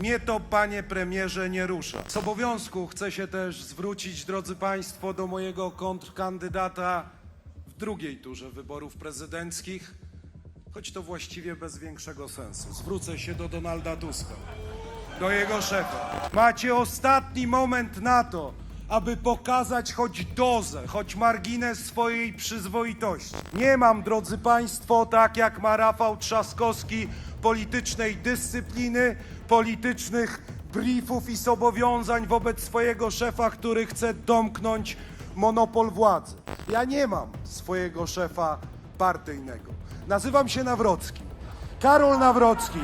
Mnie to, panie premierze, nie rusza. Z obowiązku chcę się też zwrócić, drodzy państwo, do mojego kontrkandydata w drugiej turze wyborów prezydenckich, choć to właściwie bez większego sensu. Zwrócę się do Donalda Tuska, do jego szefa. Macie ostatni moment na to, aby pokazać choć dozę, choć margines swojej przyzwoitości. Nie mam, drodzy Państwo, tak jak ma Rafał Trzaskowski, politycznej dyscypliny, politycznych briefów i zobowiązań wobec swojego szefa, który chce domknąć monopol władzy. Ja nie mam swojego szefa partyjnego. Nazywam się Nawrocki. Karol Nawrocki.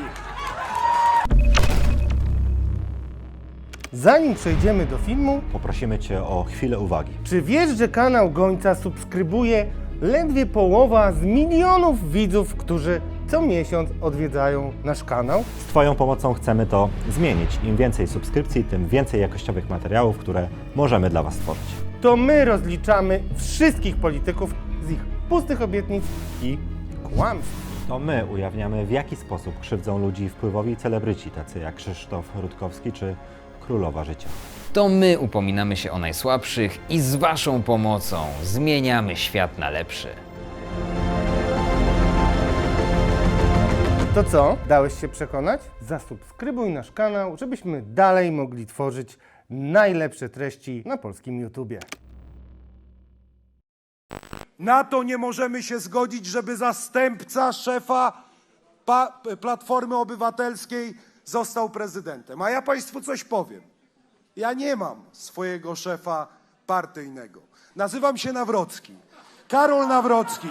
Zanim przejdziemy do filmu, Poprosimy Cię o chwilę uwagi. czy wiesz, że kanał Gońca subskrybuje ledwie połowa z milionów widzów, którzy co miesiąc odwiedzają nasz kanał? Z Twoją pomocą chcemy to zmienić. Im więcej subskrypcji, tym więcej jakościowych materiałów, które możemy dla Was stworzyć. To my rozliczamy wszystkich polityków z ich pustych obietnic i kłamstw. To my ujawniamy, w jaki sposób krzywdzą ludzi wpływowi celebryci, tacy jak Krzysztof Rutkowski czy Królowa Życia. To my upominamy się o najsłabszych i z Waszą pomocą zmieniamy świat na lepszy. To co? Dałeś się przekonać? Zasubskrybuj nasz kanał, żebyśmy dalej mogli tworzyć najlepsze treści na polskim YouTubie. Na to nie możemy się zgodzić, żeby zastępca szefa pa- Platformy Obywatelskiej został prezydentem. A ja Państwu coś powiem. Ja nie mam swojego szefa partyjnego. Nazywam się Nawrocki. Karol Nawrocki.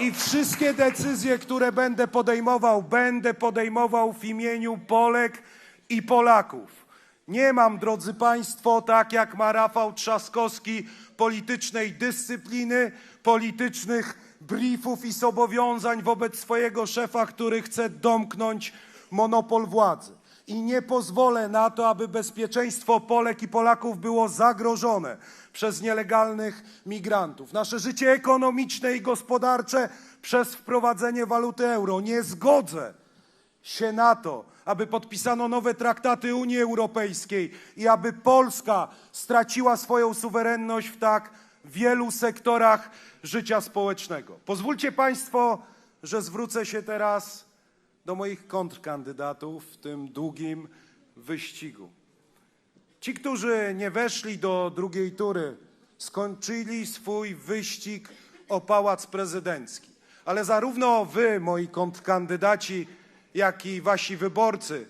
I wszystkie decyzje, które będę podejmował, będę podejmował w imieniu Polek i Polaków. Nie mam, drodzy Państwo, tak jak ma Rafał Trzaskowski, politycznej dyscypliny, politycznych briefów i zobowiązań wobec swojego szefa, który chce domknąć monopol władzy. I nie pozwolę na to, aby bezpieczeństwo Polek i Polaków było zagrożone przez nielegalnych migrantów. Nasze życie ekonomiczne i gospodarcze przez wprowadzenie waluty euro. Nie zgodzę się na to, aby podpisano nowe traktaty Unii Europejskiej i aby Polska straciła swoją suwerenność w tak wielu sektorach życia społecznego. Pozwólcie Państwo, że zwrócę się teraz do moich kontrkandydatów w tym długim wyścigu. Ci, którzy nie weszli do drugiej tury, skończyli swój wyścig o pałac prezydencki. Ale zarówno wy, moi kontrkandydaci, jak i wasi wyborcy,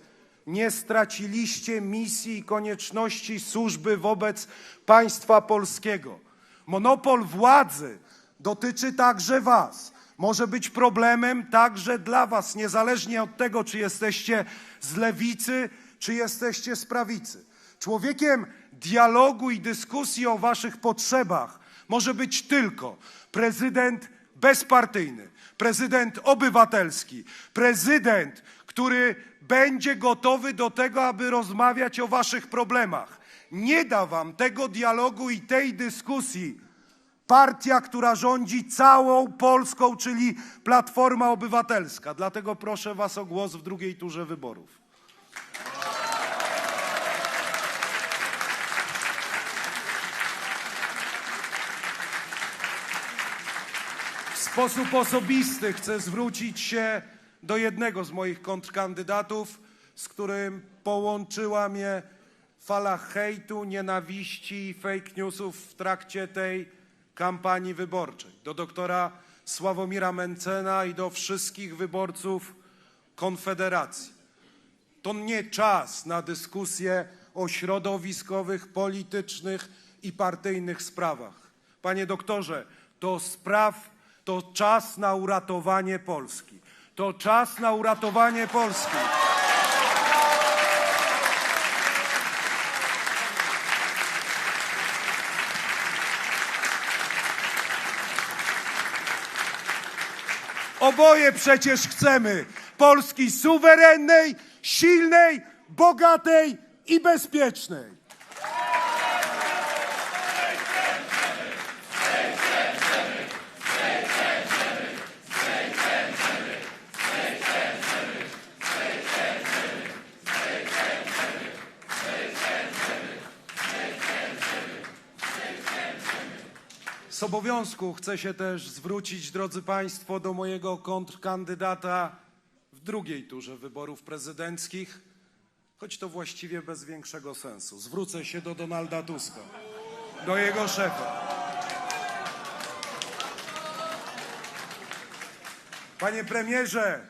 nie straciliście misji i konieczności służby wobec państwa polskiego. Monopol władzy dotyczy także was. Może być problemem także dla was, niezależnie od tego, czy jesteście z lewicy, czy jesteście z prawicy. Człowiekiem dialogu i dyskusji o waszych potrzebach może być tylko prezydent bezpartyjny, prezydent obywatelski, prezydent, który będzie gotowy do tego, aby rozmawiać o waszych problemach. Nie da wam tego dialogu i tej dyskusji partia, która rządzi całą Polską, czyli Platforma Obywatelska. Dlatego proszę was o głos w drugiej turze wyborów. W sposób osobisty chcę zwrócić się do jednego z moich kontrkandydatów, z którym połączyła mnie fala hejtu, nienawiści i fake newsów w trakcie tej kampanii wyborczej. Do doktora Sławomira Mencena i do wszystkich wyborców Konfederacji. To nie czas na dyskusję o środowiskowych, politycznych i partyjnych sprawach. Panie doktorze, to spraw, to czas na uratowanie Polski. To czas na uratowanie Polski. Oboje przecież chcemy Polski suwerennej, silnej, bogatej i bezpiecznej. Obowiązku chcę się też zwrócić, drodzy Państwo, do mojego kontrkandydata w drugiej turze wyborów prezydenckich, choć to właściwie bez większego sensu. Zwrócę się do Donalda Tuska, do jego szefa. Panie premierze,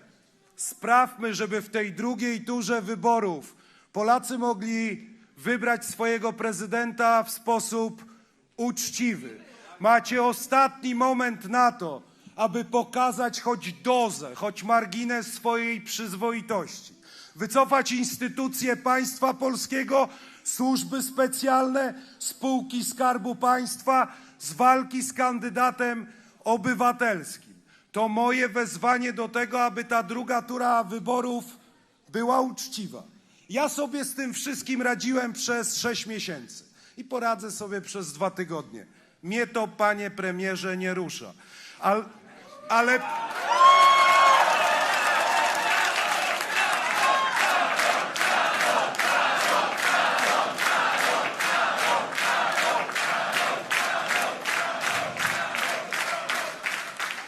sprawmy, żeby w tej drugiej turze wyborów Polacy mogli wybrać swojego prezydenta w sposób uczciwy. Macie ostatni moment na to, aby pokazać choć dozę, choć margines swojej przyzwoitości. Wycofać instytucje państwa polskiego, służby specjalne, spółki Skarbu Państwa z walki z kandydatem obywatelskim. To moje wezwanie do tego, aby ta druga tura wyborów była uczciwa. Ja sobie z tym wszystkim radziłem przez sześć miesięcy i poradzę sobie przez dwa tygodnie. Mnie to, panie premierze, nie rusza. Al, ale.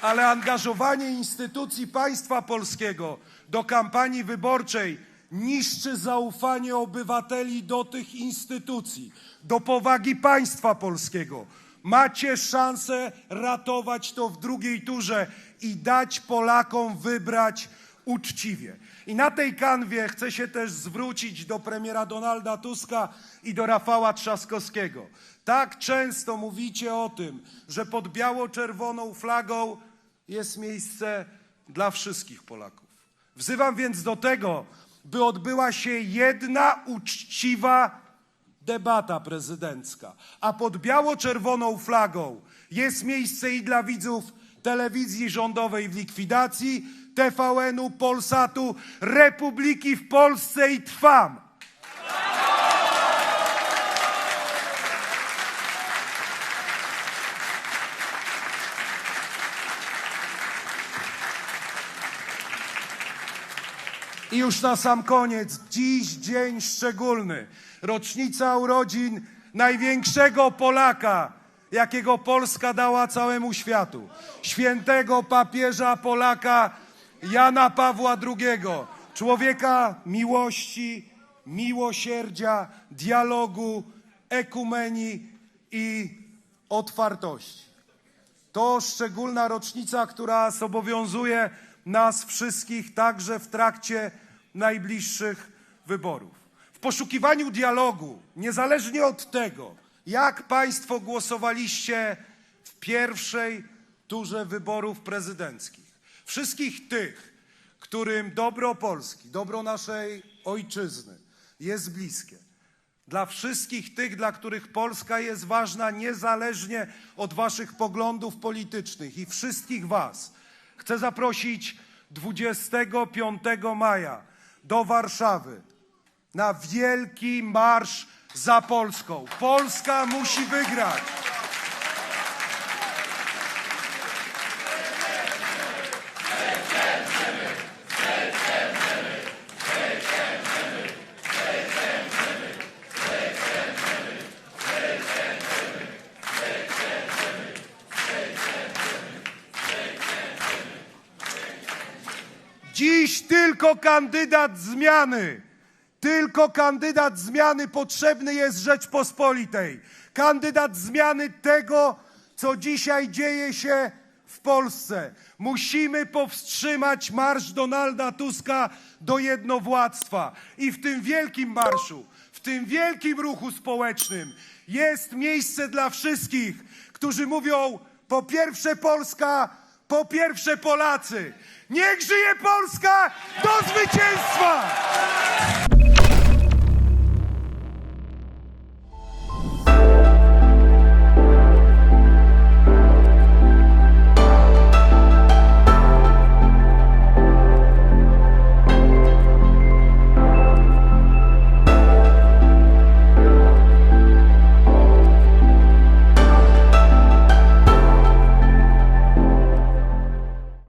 ale angażowanie instytucji państwa polskiego do kampanii wyborczej niszczy zaufanie obywateli do tych instytucji, do powagi państwa polskiego. Macie szansę ratować to w drugiej turze i dać Polakom wybrać uczciwie. I na tej kanwie chcę się też zwrócić do premiera Donalda Tuska i do Rafała Trzaskowskiego. Tak często mówicie o tym, że pod biało-czerwoną flagą jest miejsce dla wszystkich Polaków. Wzywam więc do tego, by odbyła się jedna uczciwa debata prezydencka, a pod biało-czerwoną flagą jest miejsce i dla widzów telewizji rządowej w likwidacji, TVN-u, Polsatu, Republiki w Polsce i Trwam. I już na sam koniec, dziś dzień szczególny, rocznica urodzin największego Polaka, jakiego Polska dała całemu światu. Świętego papieża Polaka Jana Pawła II, człowieka miłości, miłosierdzia, dialogu, ekumenii i otwartości. To szczególna rocznica, która zobowiązuje nas wszystkich także w trakcie najbliższych wyborów. W poszukiwaniu dialogu, niezależnie od tego, jak Państwo głosowaliście w pierwszej turze wyborów prezydenckich, wszystkich tych, którym dobro Polski, dobro naszej ojczyzny jest bliskie, dla wszystkich tych, dla których Polska jest ważna niezależnie od waszych poglądów politycznych i wszystkich was, chcę zaprosić 25 maja do Warszawy na wielki marsz za Polską. Polska musi wygrać. Tylko kandydat zmiany, tylko kandydat zmiany potrzebny jest Rzeczpospolitej. Kandydat zmiany tego, co dzisiaj dzieje się w Polsce. Musimy powstrzymać marsz Donalda Tuska do jednowładztwa. I w tym wielkim marszu, w tym wielkim ruchu społecznym jest miejsce dla wszystkich, którzy mówią po pierwsze Polska, po pierwsze Polacy. Niech żyje Polska do zwycięstwa!